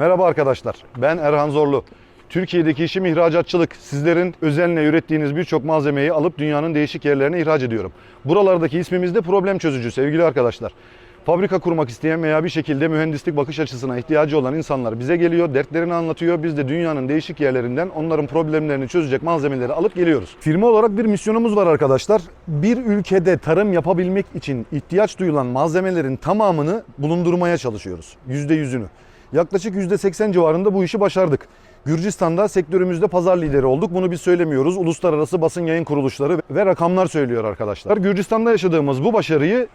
Merhaba arkadaşlar, ben Erhan Zorlu. Türkiye'deki işim ihracatçılık. Sizlerin özenle ürettiğiniz birçok malzemeyi alıp dünyanın değişik yerlerine ihraç ediyorum. Buralardaki ismimiz de problem çözücü sevgili arkadaşlar. Fabrika kurmak isteyen veya bir şekilde mühendislik bakış açısına ihtiyacı olan insanlar bize geliyor, dertlerini anlatıyor. Biz de dünyanın değişik yerlerinden onların problemlerini çözecek malzemeleri alıp geliyoruz. Firma olarak bir misyonumuz var arkadaşlar. Bir ülkede tarım yapabilmek için ihtiyaç duyulan malzemelerin tamamını bulundurmaya çalışıyoruz. %100'ünü. Yaklaşık %80 civarında bu işi başardık. Gürcistan'da sektörümüzde pazar lideri olduk. Bunu biz söylemiyoruz. Uluslararası basın yayın kuruluşları ve rakamlar söylüyor arkadaşlar. Gürcistan'da yaşadığımız bu başarıyı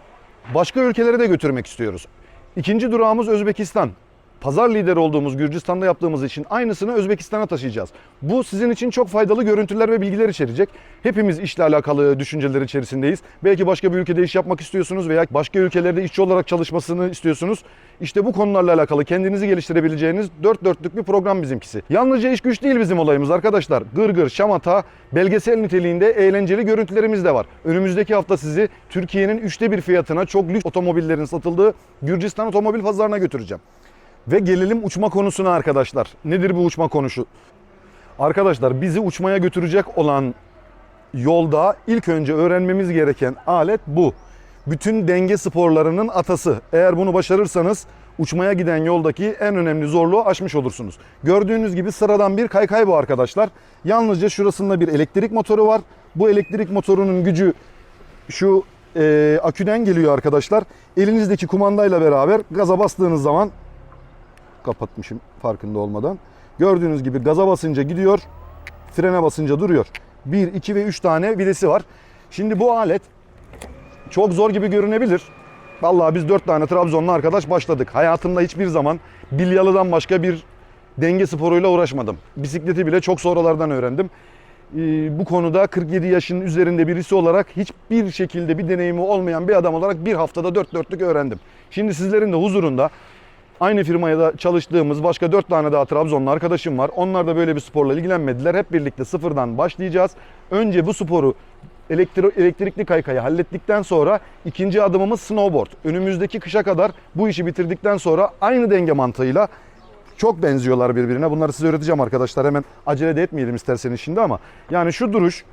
başka ülkelere de götürmek istiyoruz. İkinci durağımız Özbekistan. Pazar lideri olduğumuz Gürcistan'da yaptığımız için aynısını Özbekistan'a taşıyacağız. Bu sizin için çok faydalı görüntüler ve bilgiler içerecek. Hepimiz işle alakalı düşünceler içerisindeyiz. Belki başka bir ülkede iş yapmak istiyorsunuz veya başka ülkelerde işçi olarak çalışmasını istiyorsunuz. İşte bu konularla alakalı kendinizi geliştirebileceğiniz dört dörtlük bir program bizimkisi. Yalnızca iş güç değil bizim olayımız arkadaşlar. Gırgır, şamata, belgesel niteliğinde eğlenceli görüntülerimiz de var. Önümüzdeki hafta sizi Türkiye'nin üçte bir fiyatına çok lüks otomobillerin satıldığı Gürcistan otomobil pazarına götüreceğim. Ve gelelim uçma konusuna arkadaşlar. Nedir bu uçma konusu? Arkadaşlar bizi uçmaya götürecek olan yolda ilk önce öğrenmemiz gereken alet bu. Bütün denge sporlarının atası. Eğer bunu başarırsanız uçmaya giden yoldaki en önemli zorluğu aşmış olursunuz. Gördüğünüz gibi sıradan bir kaykay bu arkadaşlar. Yalnızca şurasında bir elektrik motoru var. Bu elektrik motorunun gücü şu e, aküden geliyor arkadaşlar. Elinizdeki kumandayla beraber gaza bastığınız zaman kapatmışım farkında olmadan. Gördüğünüz gibi gaza basınca gidiyor, frene basınca duruyor. 1, 2 ve 3 tane videsi var. Şimdi bu alet çok zor gibi görünebilir. Vallahi biz 4 tane Trabzonlu arkadaş başladık. Hayatımda hiçbir zaman bilyalıdan başka bir denge sporuyla uğraşmadım. Bisikleti bile çok sonralardan öğrendim. Ee, bu konuda 47 yaşın üzerinde birisi olarak hiçbir şekilde bir deneyimi olmayan bir adam olarak bir haftada dört dörtlük öğrendim. Şimdi sizlerin de huzurunda Aynı firmaya çalıştığımız başka 4 tane daha Trabzonlu arkadaşım var. Onlar da böyle bir sporla ilgilenmediler. Hep birlikte sıfırdan başlayacağız. Önce bu sporu elektro, elektrikli kaykayı hallettikten sonra ikinci adımımız snowboard. Önümüzdeki kışa kadar bu işi bitirdikten sonra aynı denge mantığıyla çok benziyorlar birbirine. Bunları size öğreteceğim arkadaşlar. Hemen acele de etmeyelim isterseniz şimdi ama. Yani şu duruş,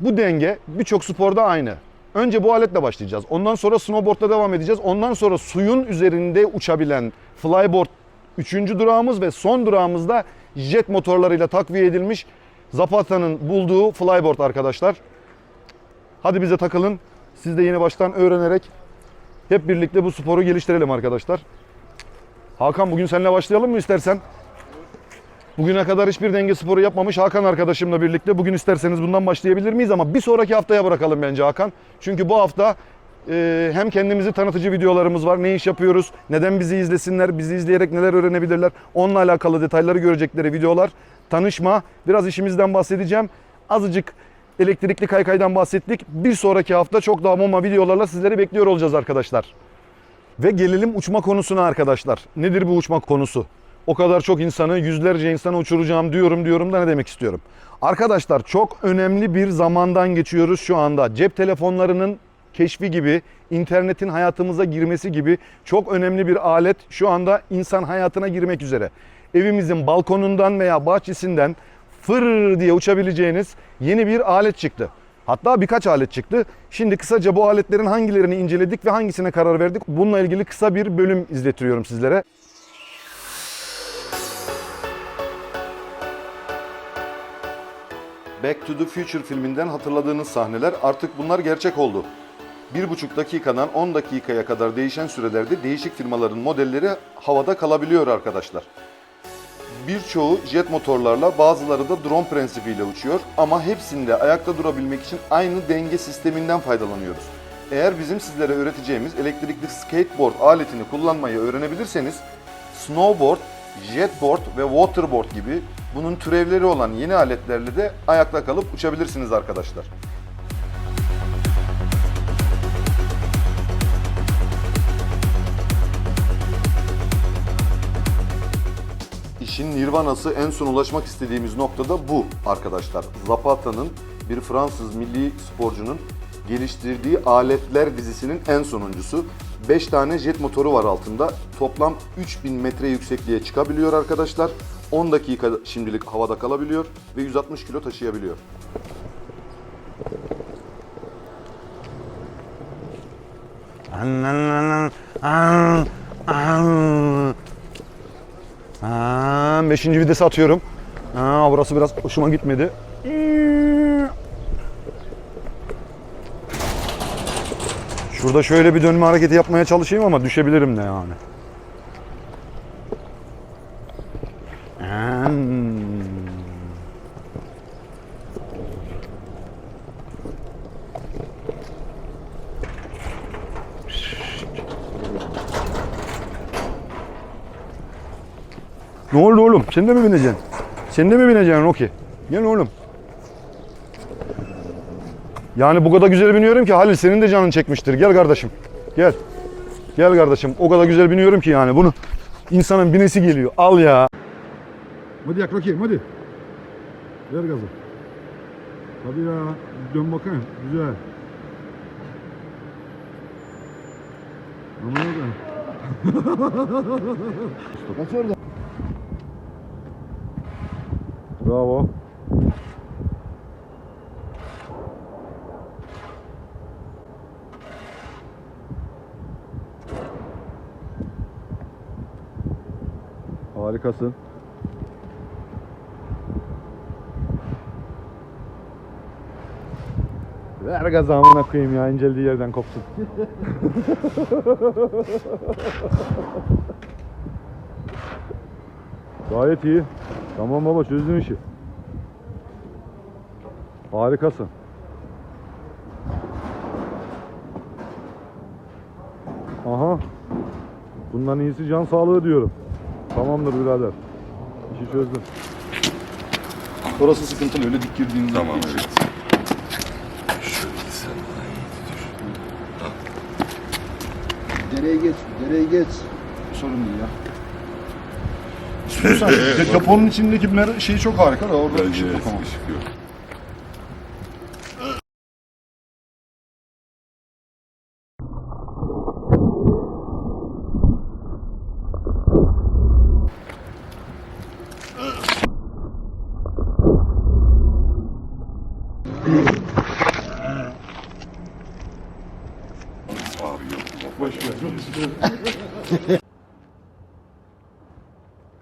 bu denge birçok sporda aynı. Önce bu aletle başlayacağız. Ondan sonra snowboardla devam edeceğiz. Ondan sonra suyun üzerinde uçabilen flyboard üçüncü durağımız ve son durağımızda jet motorlarıyla takviye edilmiş Zapata'nın bulduğu flyboard arkadaşlar. Hadi bize takılın. Siz de yeni baştan öğrenerek hep birlikte bu sporu geliştirelim arkadaşlar. Hakan bugün seninle başlayalım mı istersen? Bugüne kadar hiçbir denge sporu yapmamış Hakan arkadaşımla birlikte bugün isterseniz bundan başlayabilir miyiz ama bir sonraki haftaya bırakalım bence Hakan. Çünkü bu hafta e, hem kendimizi tanıtıcı videolarımız var. Ne iş yapıyoruz? Neden bizi izlesinler? Bizi izleyerek neler öğrenebilirler? Onunla alakalı detayları görecekleri videolar. Tanışma. Biraz işimizden bahsedeceğim. Azıcık elektrikli kaykaydan bahsettik. Bir sonraki hafta çok daha bomba videolarla sizleri bekliyor olacağız arkadaşlar. Ve gelelim uçma konusuna arkadaşlar. Nedir bu uçma konusu? O kadar çok insanı, yüzlerce insanı uçuracağım diyorum diyorum da ne demek istiyorum? Arkadaşlar çok önemli bir zamandan geçiyoruz şu anda. Cep telefonlarının keşfi gibi, internetin hayatımıza girmesi gibi çok önemli bir alet şu anda insan hayatına girmek üzere. Evimizin balkonundan veya bahçesinden fır diye uçabileceğiniz yeni bir alet çıktı. Hatta birkaç alet çıktı. Şimdi kısaca bu aletlerin hangilerini inceledik ve hangisine karar verdik? Bununla ilgili kısa bir bölüm izletiyorum sizlere. Back to the Future filminden hatırladığınız sahneler artık bunlar gerçek oldu. 1,5 dakikadan 10 dakikaya kadar değişen sürelerde değişik firmaların modelleri havada kalabiliyor arkadaşlar. Birçoğu jet motorlarla bazıları da drone prensibiyle uçuyor ama hepsinde ayakta durabilmek için aynı denge sisteminden faydalanıyoruz. Eğer bizim sizlere öğreteceğimiz elektrikli skateboard aletini kullanmayı öğrenebilirseniz snowboard, jetboard ve waterboard gibi bunun türevleri olan yeni aletlerle de ayakta kalıp uçabilirsiniz arkadaşlar. İşin nirvanası en son ulaşmak istediğimiz noktada bu arkadaşlar. Zapata'nın bir Fransız milli sporcunun geliştirdiği aletler dizisinin en sonuncusu. 5 tane jet motoru var altında. Toplam 3000 metre yüksekliğe çıkabiliyor arkadaşlar. 10 dakika şimdilik havada kalabiliyor ve 160 kilo taşıyabiliyor. Beşinci vitesi atıyorum. Ha, burası biraz hoşuma gitmedi. Şurada şöyle bir dönme hareketi yapmaya çalışayım ama düşebilirim de yani. Ne oldu oğlum? Sen de mi bineceksin? Sen de mi bineceksin Rocky? Gel oğlum. Yani bu kadar güzel biniyorum ki Halil senin de canın çekmiştir. Gel kardeşim. Gel. Gel kardeşim. O kadar güzel biniyorum ki yani bunu insanın binesi geliyor. Al ya. Hadi yak Rocky hadi. Ver gazı. Hadi ya. Dön bakayım. Güzel. Aman Allah'ım. Kaç orada? Bravo. Harikasın. Ver gazı amına koyayım ya inceldiği yerden kopsun. Gayet iyi. Tamam baba çözdün işi. Harikasın. Aha. Bundan iyisi can sağlığı diyorum. Tamamdır birader. İşi çözdüm. Orası sıkıntılı öyle dik girdiğinde. Tamam evet. Dereye geç, dereye geç. Sorun değil ya. Sen, de- deponun içindeki mer- şey çok harika da orada Bence ışık yok evet, ama. ışık yok. Abi yok. Boş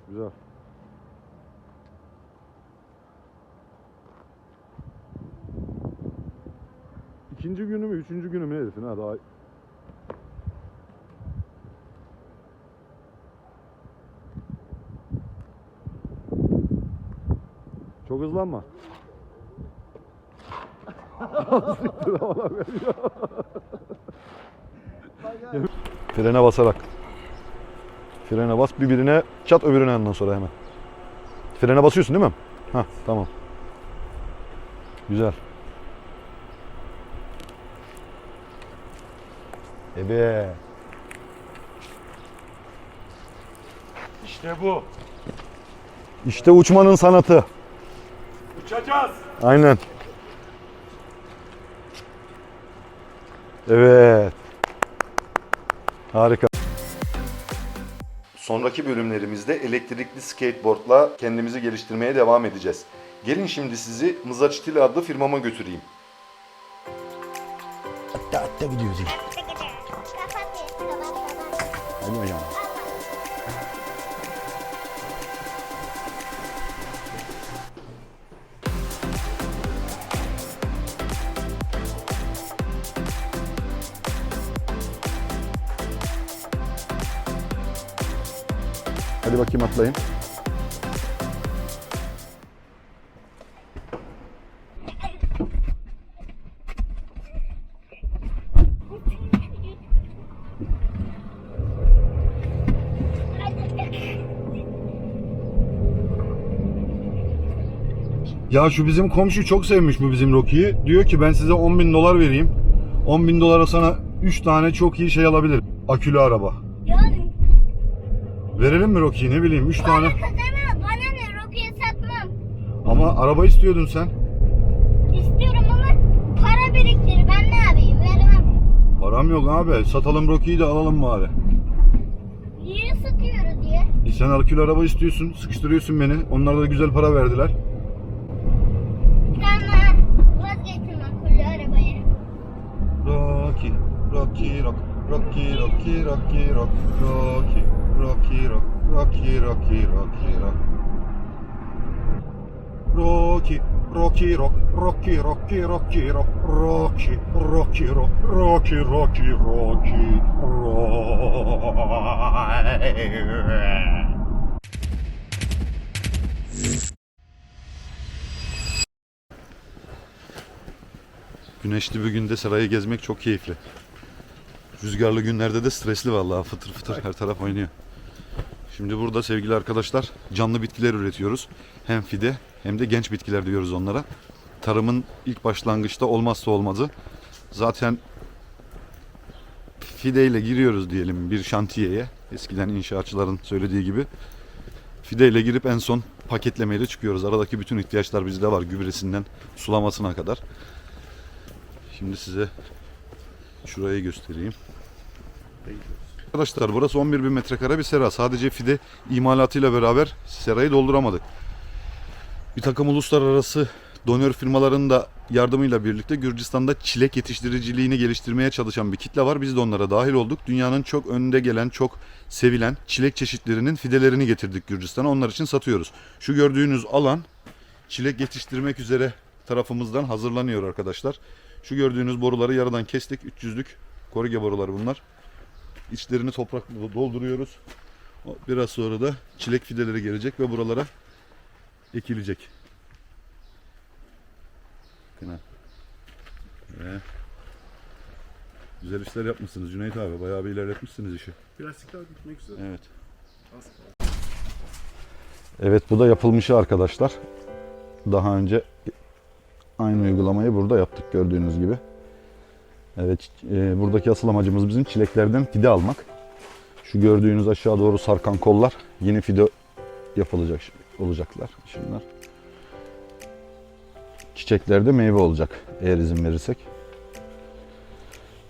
Güzel. İkinci günü mü, üçüncü günü mü herifin ha daha... Çok hızlanma. Siktir. Frene basarak. Frene bas bir birine çat öbürüne ondan sonra hemen. Frene basıyorsun değil mi? Ha tamam. Güzel. Ebe. İşte bu. İşte uçmanın sanatı. Uçacağız. Aynen. Evet. Harika. Sonraki bölümlerimizde elektrikli skateboardla kendimizi geliştirmeye devam edeceğiz. Gelin şimdi sizi Mızaçtili adlı firmama götüreyim. Hatta hatta gidiyoruz. Hadi bakalım. Hadi bakayım atlayın. Ya şu bizim komşu çok sevmiş bu bizim Rocky'yi. Diyor ki ben size 10 bin dolar vereyim. 10 bin dolara sana 3 tane çok iyi şey alabilirim. Akülü araba. Yani Verelim mi Rocky'yi ne bileyim 3 tane. kazanamaz. Bana ne? Roki'yi satmam. Ama araba istiyordun sen. İstiyorum ama para biriktir. Ben ne param yok abi. Satalım Rocky'yi de alalım bari. Niye sıkıyoruz diye. E sen akülü araba istiyorsun. Sıkıştırıyorsun beni. Onlar da güzel para verdiler. Rocky, Rock, Rocky, Rocky, Rock, Rocky, Rocky, Rocky, Rock. Rocky, Rocky, Rock, Rocky, Rocky, Rocky, Rock, Rocky, Rocky, Rock, Rocky, Rocky, Rocky, Rock. Güneşli bir günde sarayı gezmek çok keyifli. Rüzgarlı günlerde de stresli vallahi fıtır fıtır her taraf oynuyor. Şimdi burada sevgili arkadaşlar canlı bitkiler üretiyoruz. Hem fide hem de genç bitkiler diyoruz onlara. Tarımın ilk başlangıçta olmazsa olmazı. Zaten fideyle giriyoruz diyelim bir şantiyeye. Eskiden inşaatçıların söylediği gibi. Fideyle girip en son paketlemeyle çıkıyoruz. Aradaki bütün ihtiyaçlar bizde var. Gübresinden sulamasına kadar. Şimdi size şurayı göstereyim. Arkadaşlar burası 11 bin metrekare bir sera. Sadece fide imalatıyla beraber serayı dolduramadık. Bir takım uluslararası donör firmaların da yardımıyla birlikte Gürcistan'da çilek yetiştiriciliğini geliştirmeye çalışan bir kitle var. Biz de onlara dahil olduk. Dünyanın çok önde gelen, çok sevilen çilek çeşitlerinin fidelerini getirdik Gürcistan'a. Onlar için satıyoruz. Şu gördüğünüz alan çilek yetiştirmek üzere tarafımızdan hazırlanıyor arkadaşlar. Şu gördüğünüz boruları yarıdan kestik. 300'lük korige boruları bunlar. İçlerini toprakla dolduruyoruz. Biraz sonra da çilek fideleri gelecek ve buralara ekilecek. Bakın. Ve güzel işler yapmışsınız Cüneyt abi. Bayağı bir ilerletmişsiniz işi. Plastikler bitmek üzere. Evet. Evet bu da yapılmışı arkadaşlar. Daha önce aynı uygulamayı burada yaptık gördüğünüz gibi. Evet e, buradaki asıl amacımız bizim çileklerden fide almak. Şu gördüğünüz aşağı doğru sarkan kollar yeni fide yapılacak olacaklar. Şunlar. Çiçeklerde meyve olacak eğer izin verirsek.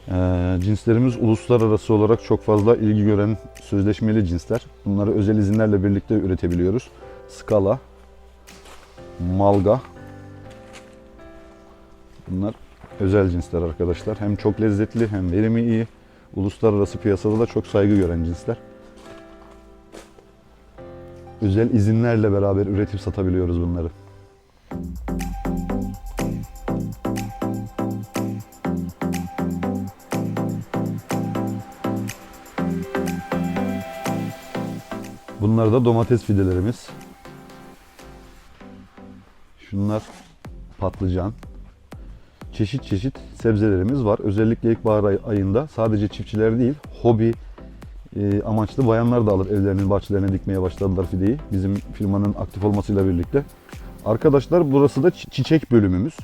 Ee, cinslerimiz uluslararası olarak çok fazla ilgi gören sözleşmeli cinsler. Bunları özel izinlerle birlikte üretebiliyoruz. Skala, Malga. Bunlar özel cinsler arkadaşlar. Hem çok lezzetli hem verimi iyi. Uluslararası piyasada da çok saygı gören cinsler. Özel izinlerle beraber üretip satabiliyoruz bunları. Bunlar da domates fidelerimiz. Şunlar patlıcan. Çeşit çeşit sebzelerimiz var. Özellikle ilkbahar ay- ayında sadece çiftçiler değil, hobi e, amaçlı bayanlar da alır evlerinin bahçelerine dikmeye başladılar fideyi. Bizim firmanın aktif olmasıyla birlikte. Arkadaşlar burası da çi- çiçek bölümümüz.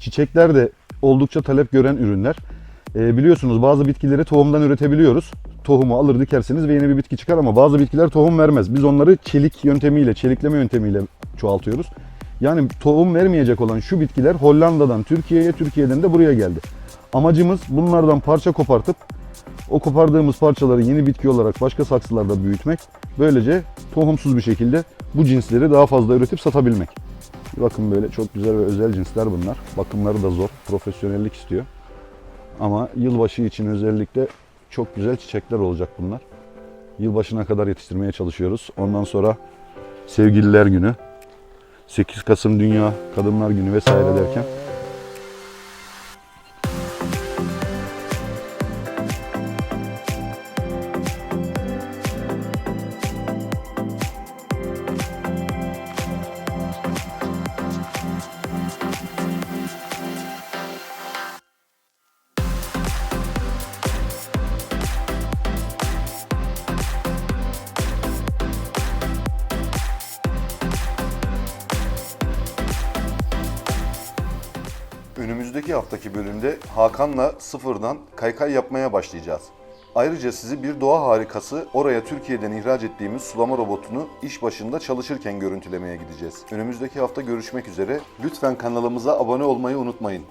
Çiçekler de oldukça talep gören ürünler. E, biliyorsunuz bazı bitkileri tohumdan üretebiliyoruz. Tohumu alır dikersiniz ve yeni bir bitki çıkar ama bazı bitkiler tohum vermez. Biz onları çelik yöntemiyle, çelikleme yöntemiyle çoğaltıyoruz. Yani tohum vermeyecek olan şu bitkiler Hollanda'dan Türkiye'ye, Türkiye'den de buraya geldi. Amacımız bunlardan parça kopartıp o kopardığımız parçaları yeni bitki olarak başka saksılarda büyütmek. Böylece tohumsuz bir şekilde bu cinsleri daha fazla üretip satabilmek. Bakın böyle çok güzel ve özel cinsler bunlar. Bakımları da zor, profesyonellik istiyor. Ama yılbaşı için özellikle çok güzel çiçekler olacak bunlar. Yılbaşına kadar yetiştirmeye çalışıyoruz. Ondan sonra Sevgililer Günü, 8 Kasım Dünya Kadınlar Günü vesaire derken Önümüzdeki haftaki bölümde Hakan'la sıfırdan kaykay yapmaya başlayacağız. Ayrıca sizi bir doğa harikası oraya Türkiye'den ihraç ettiğimiz sulama robotunu iş başında çalışırken görüntülemeye gideceğiz. Önümüzdeki hafta görüşmek üzere. Lütfen kanalımıza abone olmayı unutmayın.